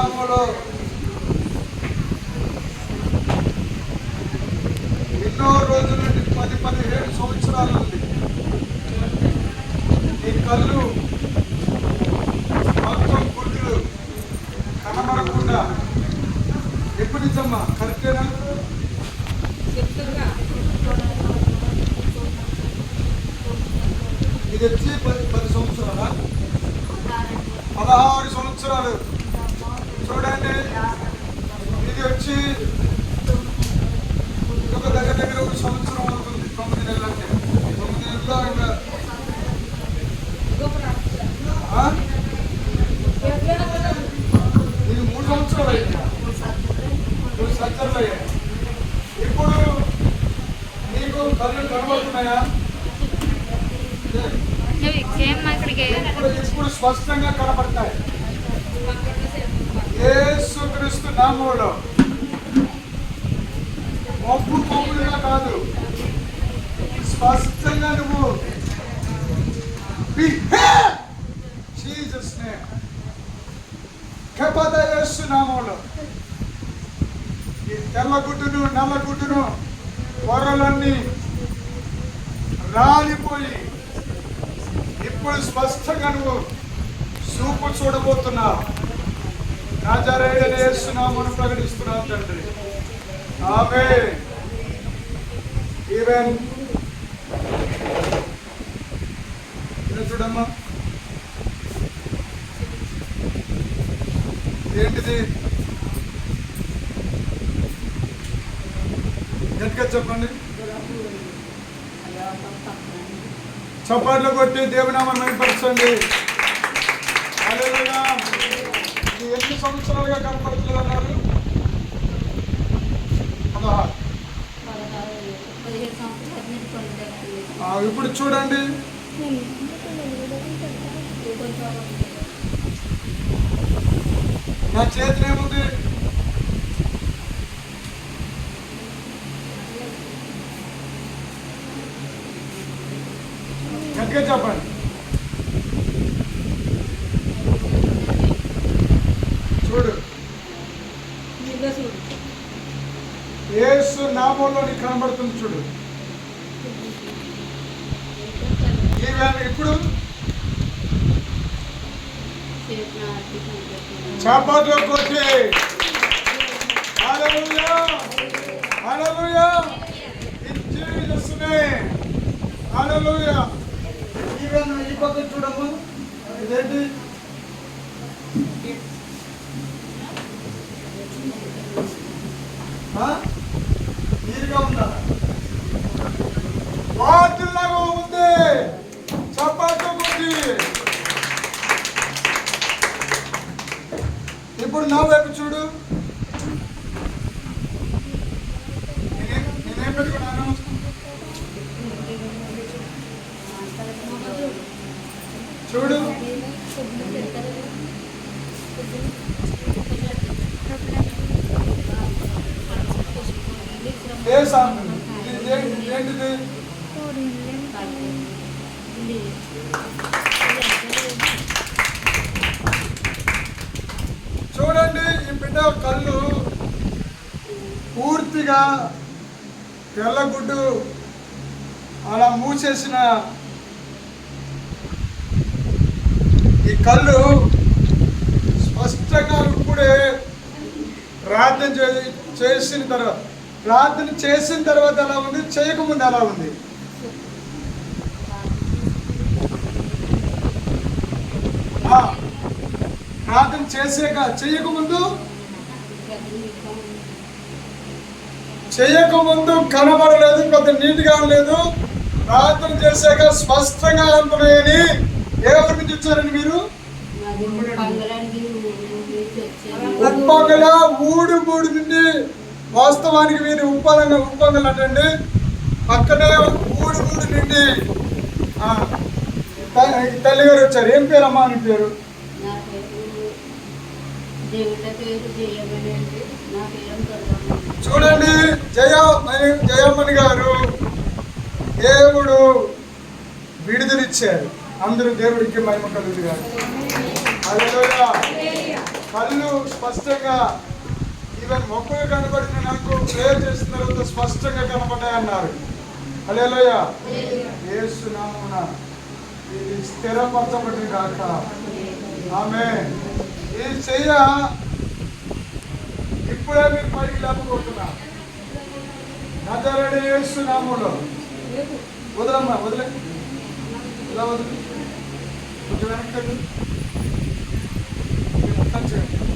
నామములో ఎన్నో రోజుల నుండి పది పదిహేడు సంవత్సరాల నుండి ఈ కళ్ళు మొత్తం గుడ్లు కనబడకుండా ఎప్పుడు నిజమ్మా కరెక్టేనా? ఇది వచ్చి పది పది సంవత్సరాలా? పదహారు సంవత్సరాలు. చూడండి. ఇది వచ్చి ఒక దగ్గర దగ్గర ఒక సంవత్సరం అవుతుంది తొమ్మిది నెలలు అంటే. తొమ్మిది ఆ? ఇది మూడు సంవత్సరాలు మూడు సంవత్సరాలు అయ్యాయి ఇప్పుడు నీకు కళ్ళు కనబడుతున్నాయా? ఇప్పుడు స్పష్టంగా కనబడతాయి. యేసుక్రీస్తు నామంలో మబ్బు మబ్బులుగా కాదు. స్పష్టంగా నువ్వు జీసస్ నేమ్. కపద యేసు నామంలో ఈ తెల్లగుడ్డును నల్లగుడ్డును పొరలన్నీ రాలిపోయి ఇప్పుడు స్పష్టంగా నువ్వు చూపు చూడబోతున్నావు. రాజారాయుడని వేస్తున్నామని ప్రకటిస్తున్నావు తండ్రి. ఆమె ఈవెన్ చూడమ్మా. ఏంటిది? గట్టిగా చెప్పండి. చప్పట్లు కొట్టి దేవునామని మెరుగుపరచండి హల్లెలూయా. ఎన్ని సంవత్సరాలుగా కనపడుతుంది అన్నారు పదహారు ఇప్పుడు చూడండి. నా చేతిలో ఏముంది? గట్టిగా చెప్పండి చూడు. ఏసు నామంలో నీకు కనబడుతుంది చూడు. ఇప్పుడు చప్పట్లో కొట్టి. హల్లెలూయా. ఈ పక్కన చూడము ఇదేంటి ఆ? నీరుగా ఉందా వాటిల్లాగా ఉంది చప్పట్లు కొట్టి ఇప్పుడు నా వైపు చూడు. నేనేం పెట్టుకున్నాను చూడు. ఏ సాంగ్ ఏంటిది? చూడండి కళ్ళు పూర్తిగా తెల్లగుడ్డు అలా మూసేసిన ఈ కళ్ళు స్పష్టంగా ఇప్పుడే ప్రార్థన చే- చేసిన తర్వాత ప్రార్థన చేసిన తర్వాత ఎలా ఉంది? చేయకముందు ఎలా ఉంది? ప్రార్థన చేసాక చేయకముందు చేయకముందు కనబడలేదు పెద్ద నీట్గా లేదు ప్రార్థన చేశాక స్పష్టంగా అంటున్నాయని ఎవరి నుంచి వచ్చారండి మీరు? ఉప్పొంగల మూడు మూడు నుండి వాస్తవానికి మీరు ఉప్పొంగ ఉప్పొంగలు అంటండి. పక్కనే మూడు మూడు నుండి తల్లిగారు వచ్చారు. ఏం పేరు అమ్మా అని పేరు? చూడండి జయ జయమణి గారు దేవుడు విడుదలిచ్చారు. అందరూ దేవుడికి మహిమ కలుగుతారు హల్లెలూయా. కళ్ళు స్పష్టంగా ఈవెన్ మొక్కలు కనబడిన నాకు ప్రేయర్ చేసిన తర్వాత స్పష్టంగా కనబడ్డాయన్నారు. అన్నారు హల్లెలూయా ఇది స్థిరపరచబడి కాక ఆమె ఈ చెయ్య ఇప్పుడే మీరు పైకి లేపబోతున్నా. నజరడి యేసు నామంలో. వదలమ్మా వదిలే. ఇలా వదిలి. కొంచెం వెనక్కి వెళ్ళు. మొత్తం చేయండి